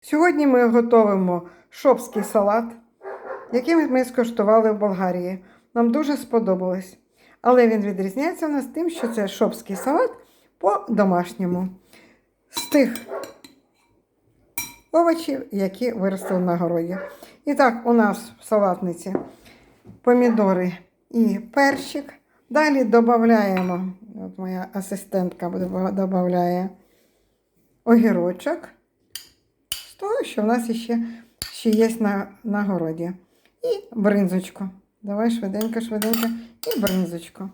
Сьогодні ми готуємо шопський салат, який ми скуштували в Болгарії. Нам дуже сподобалось. Але він відрізняється у нас тим, що це шопський салат по-домашньому. З тих овочів, які виросли на городі. І так, у нас в салатниці помідори і перчик. Далі додаємо, от моя асистентка додає огірочок того, що в нас ще, ще є на, на городі. І бринзочку. Давай швиденько, швиденько. І бринзочку.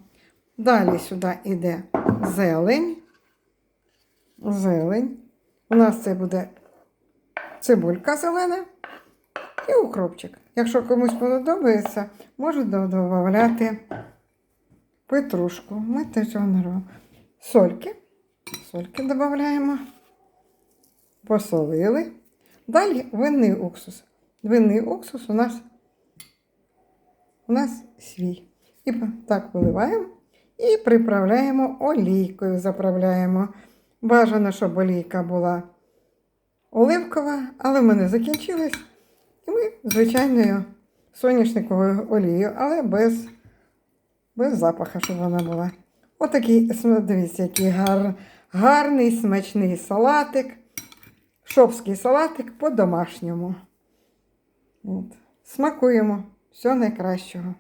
Далі сюди йде зелень. Зелень. У нас це буде цибулька зелена і укропчик. Якщо комусь подобається, можуть додавати петрушку. Ми теж не робимо. Сольки. Сольки додаємо. Посолили. Далі винний уксус. Винний уксус у нас у нас свій. І так виливаємо і приправляємо олійкою. Заправляємо. Бажано, щоб олійка була оливкова, але в мене закінчилась. І ми звичайною соняшниковою олією, але без, без запаху, щоб вона була. Отакий, дивіться, який гар, гарний смачний салатик. Шопський салатик по-домашньому. Смакуємо. Всього найкращого.